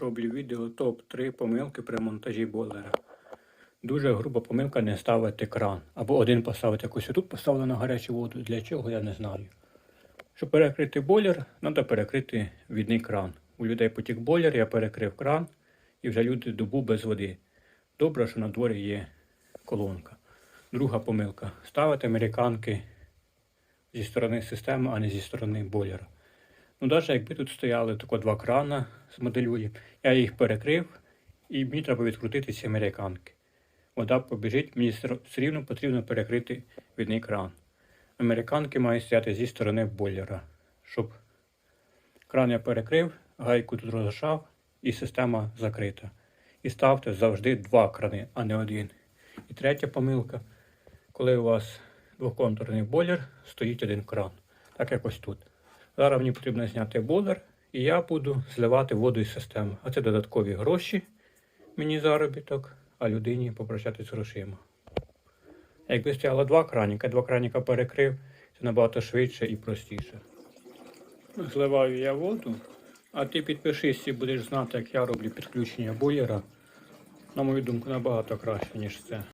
Роблю відео топ-3 помилки при монтажі бойлера. Дуже груба помилка не ставити кран. Або один поставити якось тут поставили на гарячу воду. Для чого я не знаю. Щоб перекрити бойлер, треба перекрити відний кран. У людей потік бойлер, я перекрив кран і вже люди добу без води. Добре, що на дворі є колонка. Друга помилка. Ставити американки зі сторони системи, а не зі сторони бойлера. Ну, навіть якби тут стояли тако два крана з моделює, я їх перекрив і мені треба відкрутити ці американки. Вода побіжить, мені все рівно потрібно перекрити відний кран. Американки мають стояти зі сторони бойлера, щоб кран я перекрив, гайку тут розшав і система закрита. І ставте завжди два крани, а не один. І третя помилка, коли у вас двоконтурний бойлер, стоїть один кран. Так якось тут. Зараз мені потрібно зняти бойлер, і я буду зливати воду із системи. А це додаткові гроші мені заробіток, а людині попрощатися з грошима. Якби стояло два краніка, два краніка перекрив, це набагато швидше і простіше. Зливаю я воду, а ти підпишись і будеш знати, як я роблю підключення бойлера. На мою думку, набагато краще, ніж це.